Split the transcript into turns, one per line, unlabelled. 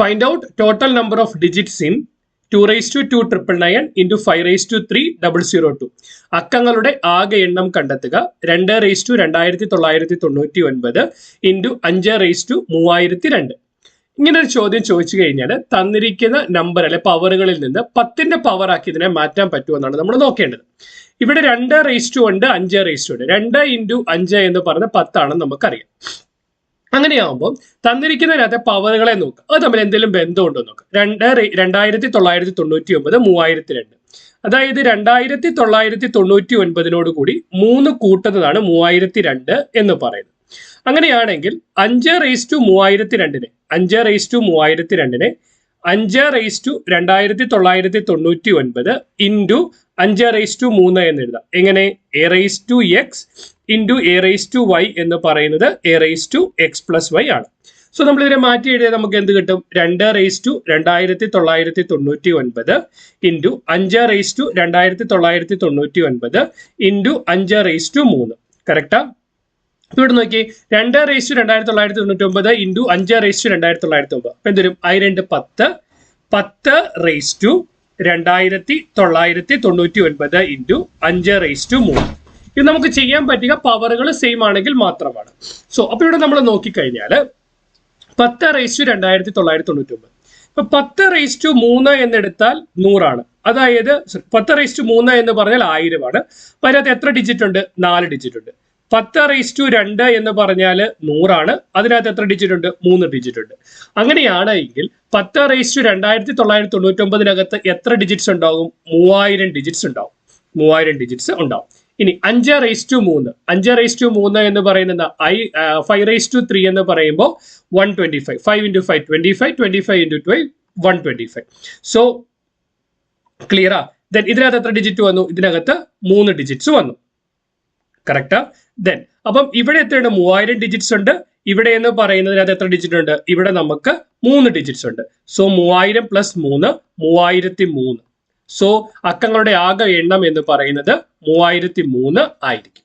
Find out total number of digits in two raise to two triple nine into five raise to three double zero two അക്കങ്ങളുടെ ആകെ എണ്ണം കണ്ടെത്തുക. രണ്ട് raise to രണ്ടായിരത്തി തൊള്ളായിരത്തി തൊണ്ണൂറ്റി ഒൻപത് ഇന്റു അഞ്ച് റേസ് ടു മൂവായിരത്തി രണ്ട്. ഇങ്ങനെ ഒരു ചോദ്യം ചോദിച്ചു കഴിഞ്ഞാൽ തന്നിരിക്കുന്ന നമ്പർ അല്ലെ പവറുകളിൽ നിന്ന് പത്തിന്റെ പവർ ആക്കി ഇതിനെ മാറ്റാൻ പറ്റുമെന്നാണ് നമ്മൾ നോക്കേണ്ടത്. ഇവിടെ രണ്ട് റേസ് ടു ഉണ്ട് അഞ്ച് റേസ് ടു ഉണ്ട്. രണ്ട് ഇന്റു അഞ്ച് എന്ന് പറഞ്ഞ പത്താണെന്ന് നമുക്കറിയാം. അങ്ങനെയാവുമ്പോൾ തന്നിരിക്കുന്നതിനകത്തെ പവറുകളെ നോക്കുക അത് തമ്മിൽ എന്തെങ്കിലും ബന്ധമുണ്ടോ നോക്കുക രണ്ട് രണ്ടായിരത്തി തൊള്ളായിരത്തി തൊണ്ണൂറ്റി ഒമ്പത് മൂവായിരത്തി രണ്ട് അതായത് രണ്ടായിരത്തി തൊള്ളായിരത്തി തൊണ്ണൂറ്റി ഒൻപതിനോട് കൂടി മൂന്ന് കൂട്ടുന്നതാണ് മൂവായിരത്തി രണ്ട് എന്ന് പറയുന്നത്. അങ്ങനെയാണെങ്കിൽ അഞ്ച് റേസ് ടു മൂവായിരത്തി രണ്ടിനെ അഞ്ച് റേസ് ടു മൂവായിരത്തി രണ്ടിനെ അഞ്ച് റേസ് ടു രണ്ടായിരത്തി തൊള്ളായിരത്തി തൊണ്ണൂറ്റി ഒൻപത് ഇന്റു അഞ്ച് റേസ് ടു മൂന്ന് എന്ന് എഴുതാം. എങ്ങനെ? A raise to x into a raise to y എന്ന് പറയുന്നത് a raise to x plus y ആണ്. സോ നമ്മൾ ഇതിനെ മാറ്റി എഴുതിയാൽ നമുക്ക് എന്ത് കിട്ടും? രണ്ട് റേസ് ടു രണ്ടായിരത്തി തൊള്ളായിരത്തി തൊണ്ണൂറ്റി ഒൻപത് ഇന്റു അഞ്ച് റേസ് ടു രണ്ടായിരത്തി തൊള്ളായിരത്തി തൊണ്ണൂറ്റി ഒൻപത് ഇന്റു അഞ്ച് റേസ് ടു മൂന്ന് കറക്റ്റാ ഇവിടെ നോക്കി രണ്ട് റേസ് ടു രണ്ടായിരത്തി തൊള്ളായിരത്തി തൊണ്ണൂറ്റി ഒമ്പത് ഇന്റു അഞ്ച് റേസ് ടു രണ്ടായിരത്തി തൊള്ളായിരത്തി ഒമ്പത് അപ്പൊ എന്തൊരു രണ്ട് പത്ത് പത്ത് റേസ് ടു രണ്ടായിരത്തി തൊള്ളായിരത്തി തൊണ്ണൂറ്റി ഒൻപത് ഇന്റു അഞ്ച് റേസ് ടു മൂന്ന്. ഇത് നമുക്ക് ചെയ്യാൻ പറ്റുക പവറുകൾ സെയിം ആണെങ്കിൽ മാത്രമാണ്. സോ അപ്പൊ ഇവിടെ നമ്മൾ നോക്കിക്കഴിഞ്ഞാൽ പത്ത് റേസ് ടു രണ്ടായിരത്തി തൊള്ളായിരത്തി തൊണ്ണൂറ്റി ഒമ്പത് ഇപ്പൊ പത്ത് റേസ് ടു മൂന്ന് എന്നെടുത്താൽ നൂറാണ്. അതായത് പത്ത് റേസ് ടു മൂന്ന് എന്ന് പറഞ്ഞാൽ ആയിരമാണ്. അപ്പൊ അതിനകത്ത് എത്ര ഡിജിറ്റ് ഉണ്ട്? നാല് ഡിജിറ്റ് ഉണ്ട്. പത്ത് റേസ് ടു രണ്ട് എന്ന് പറഞ്ഞാൽ നൂറാണ്. അതിനകത്ത് എത്ര ഡിജിറ്റ് ഉണ്ട്? മൂന്ന് ഡിജിറ്റ് ഉണ്ട്. അങ്ങനെയാണെങ്കിൽ പത്ത് റേസ് ടു രണ്ടായിരത്തി തൊള്ളായിരത്തി തൊണ്ണൂറ്റി ഒമ്പതിനകത്ത് എത്ര ഡിജിറ്റ്സ് ഉണ്ടാകും? മൂവായിരം ഡിജിറ്റ്സ് ഉണ്ടാവും മൂവായിരം ഡിജിറ്റ്സ് ഉണ്ടാവും ഇനി അഞ്ച് റേസ് ടു മൂന്ന്. അഞ്ച് റേസ് ടു മൂന്ന് എന്ന് പറയുന്നത് I five raise to three എന്ന് പറയുമ്പോൾ one twenty five five into five twenty five twenty five into twelve one twenty five so ക്ലിയറാ then ഇതിനകത്ത് എത്ര ഡിജിറ്റ് വന്നു? ഇതിനകത്ത് മൂന്ന് ഡിജിറ്റ്സ് വന്നു. കറക്റ്റാ ദെൻ അപ്പം ഇവിടെ എത്രയുണ്ട്? മൂവായിരം ഡിജിറ്റ്സ് ഉണ്ട്. ഇവിടെ എന്ന് പറയുന്നതിനകത്ത് എത്ര ഡിജിറ്റ് ഉണ്ട്? ഇവിടെ നമുക്ക് മൂന്ന് ഡിജിറ്റ്സ് ഉണ്ട്. സോ മൂവായിരം പ്ലസ് മൂന്ന് മൂവായിരത്തി മൂന്ന്. സോ അക്കങ്ങളുടെ ആകെ എണ്ണം എന്ന് പറയുന്നത് മൂവായിരത്തി മൂന്ന് ആയിരിക്കും.